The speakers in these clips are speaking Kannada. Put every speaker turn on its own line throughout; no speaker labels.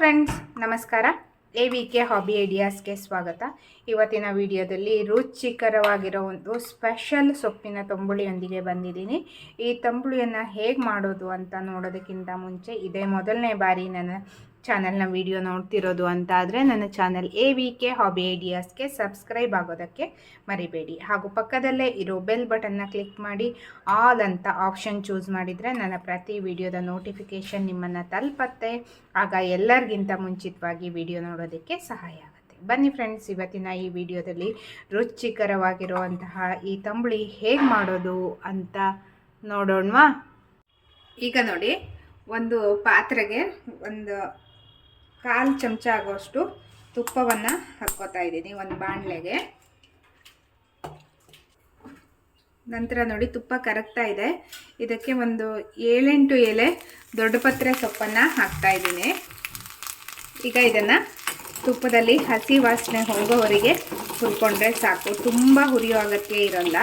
ಫ್ರೆಂಡ್ಸ್ ನಮಸ್ಕಾರ. ಎ ವಿ ಕೆ ಹಾಬಿ ಐಡಿಯಾಸ್ಗೆ ಸ್ವಾಗತ. ಇವತ್ತಿನ ವಿಡಿಯೋದಲ್ಲಿ ರುಚಿಕರವಾಗಿರೋ ಒಂದು ಸ್ಪೆಷಲ್ ಸೊಪ್ಪಿನ ತಂಬುಳಿಯೊಂದಿಗೆ ಬಂದಿದ್ದೀನಿ. ಈ ತಂಬುಳಿಯನ್ನು ಹೇಗೆ ಮಾಡೋದು ಅಂತ ನೋಡೋದಕ್ಕಿಂತ ಮುಂಚೆ ಇದೇ ಮೊದಲನೇ ಬಾರಿ ನನ್ನ ಚಾನಲ್ನ ವಿಡಿಯೋ ನೋಡ್ತಿರೋದು ಅಂತ ಆದರೆ ನನ್ನ channel A V K hobby ಐಡಿಯಾಸ್ಗೆ subscribe ಆಗೋದಕ್ಕೆ ಮರಿಬೇಡಿ. ಹಾಗೂ ಪಕ್ಕದಲ್ಲೇ ಇರೋ ಬೆಲ್ ಬಟನ್ನ ಕ್ಲಿಕ್ ಮಾಡಿ ಆಲ್ ಅಂತ ಆಪ್ಷನ್ ಚೂಸ್ ಮಾಡಿದರೆ ನನ್ನ ಪ್ರತಿ ವಿಡಿಯೋದ ನೋಟಿಫಿಕೇಷನ್ ನಿಮ್ಮನ್ನು ತಲುಪತ್ತೆ. ಆಗ ಎಲ್ಲರಿಗಿಂತ ಮುಂಚಿತವಾಗಿ ವಿಡಿಯೋ ನೋಡೋದಕ್ಕೆ ಸಹಾಯ ಆಗುತ್ತೆ. ಬನ್ನಿ ಫ್ರೆಂಡ್ಸ್, ಇವತ್ತಿನ ಈ ವಿಡಿಯೋದಲ್ಲಿ ರುಚಿಕರವಾಗಿರುವಂತಹ ಈ ತಂಬುಳಿ ಹೇಗೆ ಮಾಡೋದು ಅಂತ ನೋಡೋಣವಾ? ಈಗ ನೋಡಿ, ಒಂದು ಪಾತ್ರೆಗೆ ಒಂದು ಕಾಲು ಚಮಚ ಆಗೋಷ್ಟು ತುಪ್ಪವನ್ನು ಹಾಕ್ಕೋತಾ ಇದ್ದೀನಿ ಒಂದು ಬಾಣಲೆಗೆ. ನಂತರ ನೋಡಿ ತುಪ್ಪ ಕರಗ್ತಾ ಇದೆ. ಇದಕ್ಕೆ ಒಂದು ಏಳೆಂಟು ಎಲೆ ದೊಡ್ಡ ಪತ್ರೆ ಸೊಪ್ಪನ್ನು ಹಾಕ್ತಾ ಇದ್ದೀನಿ. ಈಗ ಇದನ್ನು ತುಪ್ಪದಲ್ಲಿ ಹಸಿ ವಾಸನೆ ಹೋಗೋವರಿಗೆ ಹುರ್ಕೊಂಡ್ರೆ ಸಾಕು. ತುಂಬ ಹುರಿಯೋ ಅಗತ್ಯ ಇರೋಲ್ಲ.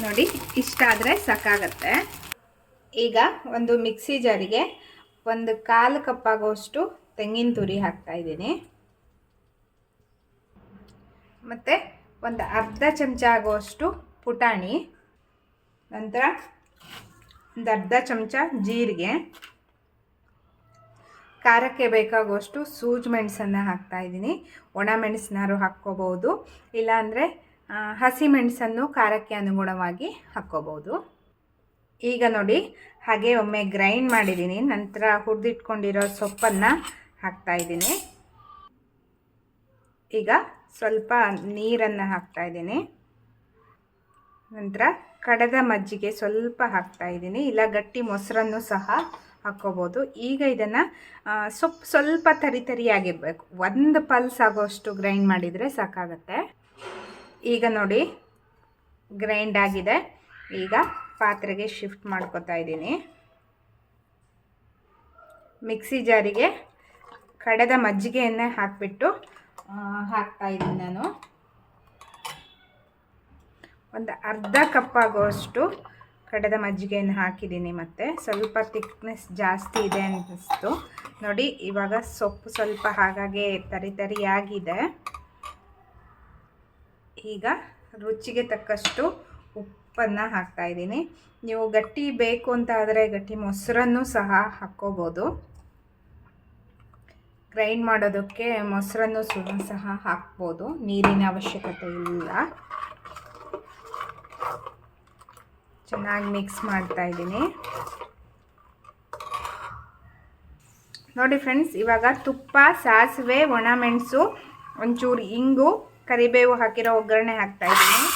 ನೋಡಿ, ಇಷ್ಟ ಆದರೆ ಸಾಕಾಗತ್ತೆ. ಈಗ ಒಂದು ಮಿಕ್ಸಿ ಜಾರಿಗೆ ಒಂದು ಕಾಲು ಕಪ್ಪಾಗುವಷ್ಟು ತೆಂಗಿನ ತುರಿ ಹಾಕ್ತಾ ಇದ್ದೀನಿ. ಮತ್ತು ಒಂದು ಅರ್ಧ ಚಮಚ ಆಗೋಷ್ಟು ಪುಟಾಣಿ, ನಂತರ ಒಂದು ಅರ್ಧ ಚಮಚ ಜೀರಿಗೆ, ಖಾರಕ್ಕೆ ಬೇಕಾಗುವಷ್ಟು ಸೂಜ್ ಮೆಣಸನ್ನು ಹಾಕ್ತಾ ಇದ್ದೀನಿ. ಒಣ ಮೆಣಸಿನಾರು ಹಾಕ್ಕೋಬೋದು. ಇಲ್ಲಾಂದರೆ ಹಸಿ ಮೆಣಸನ್ನು ಖಾರಕ್ಕೆ ಅನುಗುಣವಾಗಿ ಹಾಕ್ಕೋಬೋದು ಈಗ ನೋಡಿ, ಹಾಗೆ ಒಮ್ಮೆ ಗ್ರೈಂಡ್ ಮಾಡಿದ್ದೀನಿ. ನಂತರ ಹುರಿದಿಟ್ಕೊಂಡಿರೋ ಸೊಪ್ಪನ್ನು ಹಾಕ್ತಾ ಇದ್ದೀನಿ. ಈಗ ಸ್ವಲ್ಪ ನೀರನ್ನು ಹಾಕ್ತಾ ಇದ್ದೀನಿ. ನಂತರ ಕಡದ ಮಜ್ಜಿಗೆ ಸ್ವಲ್ಪ ಹಾಕ್ತಾ ಇದ್ದೀನಿ. ಇಲ್ಲ, ಗಟ್ಟಿ ಮೊಸರನ್ನು ಸಹ ಹಾಕ್ಕೋಬೋದು ಈಗ ಇದನ್ನು ಸೊಪ್ಪು ಸ್ವಲ್ಪ ತರಿ ತರಿಯಾಗಿರಬೇಕು ಒಂದು ಪಲ್ಸ್ ಆಗೋಷ್ಟು ಗ್ರೈಂಡ್ ಮಾಡಿದರೆ ಸಾಕಾಗತ್ತೆ. ಈಗ ನೋಡಿ ಗ್ರೈಂಡ್ ಆಗಿದೆ. ಈಗ ಪಾತ್ರೆಗೆ ಶಿಫ್ಟ್ ಮಾಡ್ಕೋತಾ ಇದ್ದೀನಿ. ಮಿಕ್ಸಿ ಜಾರಿಗೆ ಕಡೆದ ಮಜ್ಜಿಗೆಯನ್ನೇ ಹಾಕಿಬಿಟ್ಟು ಹಾಕ್ತಾ ಇದ್ದೀನಿ ನಾನು. ಒಂದು ಅರ್ಧ ಕಪ್ ಆಗೋಷ್ಟು ಕಡೆದ ಮಜ್ಜಿಗೆಯನ್ನು ಹಾಕಿದ್ದೀನಿ ಮತ್ತು. ಸ್ವಲ್ಪ ತಿಕ್ನೆಸ್ ಜಾಸ್ತಿ ಇದೆ ಅನ್ನಿಸ್ತು. ನೋಡಿ, ಇವಾಗ ಸೊಪ್ಪು ಸ್ವಲ್ಪ ಹಾಗಾಗಿ ತರಿ ತರಿಯಾಗಿದೆ. ಈಗ ರುಚಿಗೆ ತಕ್ಕಷ್ಟು ಉಪ್ಪನ್ನು ಹಾಕ್ತಾ ಇದ್ದೀನಿ. ನೀವು ಗಟ್ಟಿ ಬೇಕು ಅಂತ ಆದರೆ ಗಟ್ಟಿ ಮೊಸರನ್ನು ಸಹ ಹಾಕ್ಕೋಬೋದು. ಗ್ರೈಂಡ್ ಮಾಡೋದಕ್ಕೆ ಮೊಸರನ್ನು ಸಹ ಹಾಕ್ಬೋದು. ನೀರಿನ ಅವಶ್ಯಕತೆ ಇಲ್ಲ. ಚೆನ್ನಾಗಿ ಮಿಕ್ಸ್ ಮಾಡ್ತಾ ಇದ್ದೀನಿ. ನೋಡಿ ಫ್ರೆಂಡ್ಸ್, ಇವಾಗ ತುಪ್ಪ, ಸಾಸಿವೆ ಒಣಮೆಣಸು ಒಂಚೂರು ಇಂಗು ಕರಿಬೇವು ಹಾಕಿರೋ ಒಗ್ಗರಣೆ ಹಾಕ್ತಾ ಇದ್ದೀನಿ.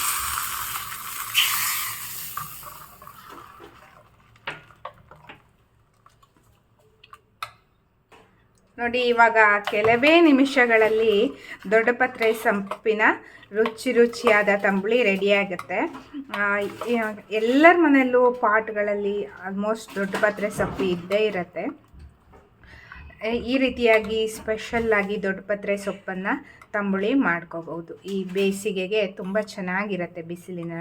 ನೋಡಿ, ಇವಾಗ ಕೆಲವೇ ನಿಮಿಷಗಳಲ್ಲಿ ದೊಡ್ಡಪತ್ರೆ ಸಂಪಿನ ರುಚಿ ರುಚಿಯಾದ ತಂಬುಳಿ ರೆಡಿಯಾಗುತ್ತೆ ಎಲ್ಲರ ಮನೆಯಲ್ಲೂ ಪಾಟ್ಗಳಲ್ಲಿ ಆಲ್ಮೋಸ್ಟ್ ದೊಡ್ಡಪತ್ರೆ ಸೊಪ್ಪು ಇದ್ದೇ ಇರುತ್ತೆ. ಈ ರೀತಿಯಾಗಿ ಸ್ಪೆಷಲ್ಲಾಗಿ ದೊಡ್ಡಪತ್ರೆ ಸೊಪ್ಪನ್ನು ತಂಬುಳಿ ಮಾಡ್ಕೋಬೋದು. ಈ ಬೇಸಿಗೆಗೆ ತುಂಬ ಚೆನ್ನಾಗಿರುತ್ತೆ ಬಿಸಿಲಿನ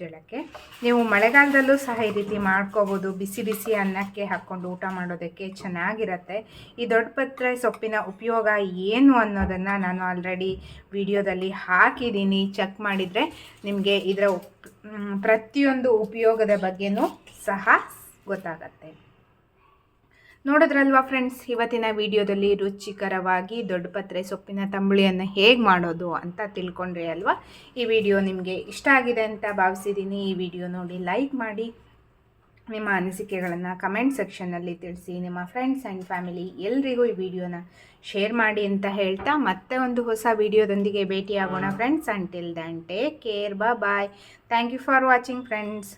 ಜಳಕ್ಕೆ. ನೀವು ಮಳೆಗಾಲದಲ್ಲೂ ಸಹ ಈ ರೀತಿ ಮಾಡ್ಕೋಬೋದು. ಬಿಸಿ ಬಿಸಿ ಅನ್ನಕ್ಕೆ ಹಾಕ್ಕೊಂಡು ಊಟ ಮಾಡೋದಕ್ಕೆ ಚೆನ್ನಾಗಿರುತ್ತೆ. ಈ ದೊಡ್ಡಪತ್ರೆ ಸೊಪ್ಪಿನ ಉಪಯೋಗ ಏನು ಅನ್ನೋದನ್ನು ನಾನು ಆಲ್ರೆಡಿ ವಿಡಿಯೋದಲ್ಲಿ ಹಾಕಿದ್ದೀನಿ. ಚೆಕ್ ಮಾಡಿದರೆ ನಿಮಗೆ ಇದರ ಪ್ರತಿಯೊಂದು ಉಪಯೋಗದ ಬಗ್ಗೆನೂ ಸಹ ಗೊತ್ತಾಗತ್ತೆ. ನೋಡಿದ್ರಲ್ವಾ ಫ್ರೆಂಡ್ಸ್ ಇವತ್ತಿನ ವಿಡಿಯೋದಲ್ಲಿ ರುಚಿಕರವಾಗಿ ದೊಡ್ಡಪತ್ರೆ ಸೊಪ್ಪಿನ ತಂಬುಳಿಯನ್ನು ಹೇಗೆ ಮಾಡೋದು ಅಂತ ತಿಳ್ಕೊಂಡ್ರಿ ಅಲ್ವಾ? ಈ ವಿಡಿಯೋ ನಿಮಗೆ ಇಷ್ಟ ಆಗಿದೆ ಅಂತ ಭಾವಿಸಿದ್ದೀನಿ ಈ ವಿಡಿಯೋ ನೋಡಿ ಲೈಕ್ ಮಾಡಿ. ನಿಮ್ಮ ಅನಿಸಿಕೆಗಳನ್ನು ಕಮೆಂಟ್ ಸೆಕ್ಷನ್ನಲ್ಲಿ ತಿಳಿಸಿ. ನಿಮ್ಮ ಫ್ರೆಂಡ್ಸ್ ಆ್ಯಂಡ್ ಫ್ಯಾಮಿಲಿ ಎಲ್ರಿಗೂ ಈ ವಿಡಿಯೋನ ಶೇರ್ ಮಾಡಿ ಅಂತ ಹೇಳ್ತಾ ಮತ್ತೆ ಒಂದು ಹೊಸ ವಿಡಿಯೋದೊಂದಿಗೆ ಭೇಟಿಯಾಗೋಣ friends until then take care bye bye thank you for watching friends